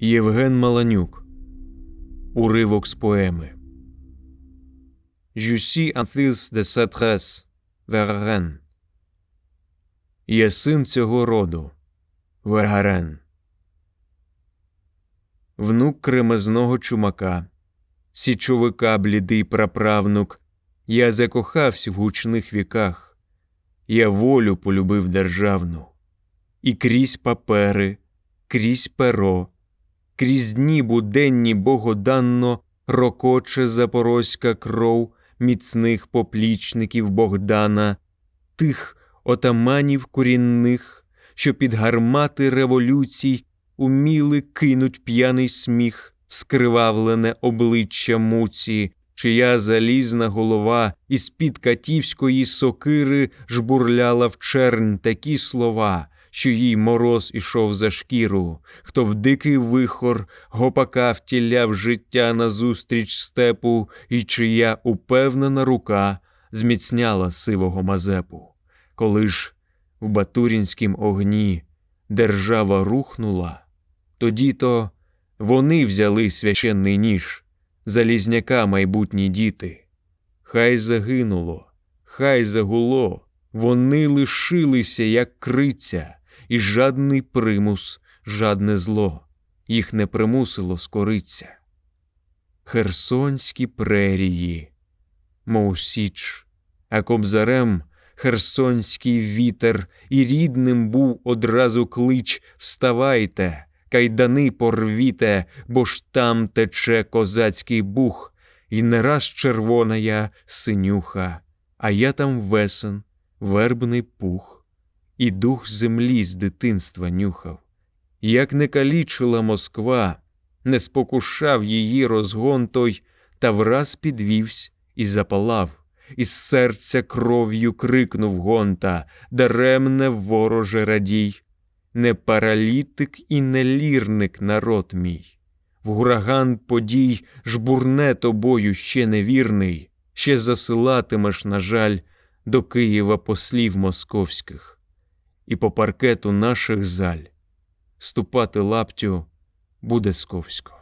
Євген Маланюк. Уривок з поеми. Жюсі Анфіс де Сетрес Вергарен. Є син цього роду Вергарен. Внук кремезного чумака, січовика блідий праправнук. Я закохався в гучних віках. Я волю полюбив державну. І крізь папери, крізь перо, крізь дні буденні богоданно рокоче запорозька кров міцних поплічників Богдана, тих отаманів корінних, що під гармати революцій уміли кинуть п'яний сміх, скривавлене обличчя муці, чия залізна голова із під катівської сокири жбурляла в чернь такі слова, що їй мороз ішов за шкіру, хто в дикий вихор гопака втіляв життя назустріч степу, і чия упевнена рука зміцняла сивого мазепу. Коли ж в батурінськім огні держава рухнула, тоді то вони взяли священний ніж, залізняка майбутні діти. Хай загинуло, хай загуло, вони лишилися, як криця, і жадний примус, жадне зло, їх не примусило скориться. Херсонські прерії, мов січ, а кобзарем херсонський вітер, і рідним був одразу клич Вставайте, кайдани порвіте, бо ж там тече козацький бух, і не раз червона я синюха, а я там весен, вербний пух, і дух землі з дитинства нюхав. Як не калічила Москва, не спокушав її розгон той, та враз підвівсь і запалав, із серця кров'ю крикнув гонта, даремне вороже радій. Не паралітик і не лірник народ мій. В гураган подій жбурне тобою ще невірний, ще засилатимеш, на жаль, до Києва послів московських, і по паркету наших заль ступати лаптю буде сковсько.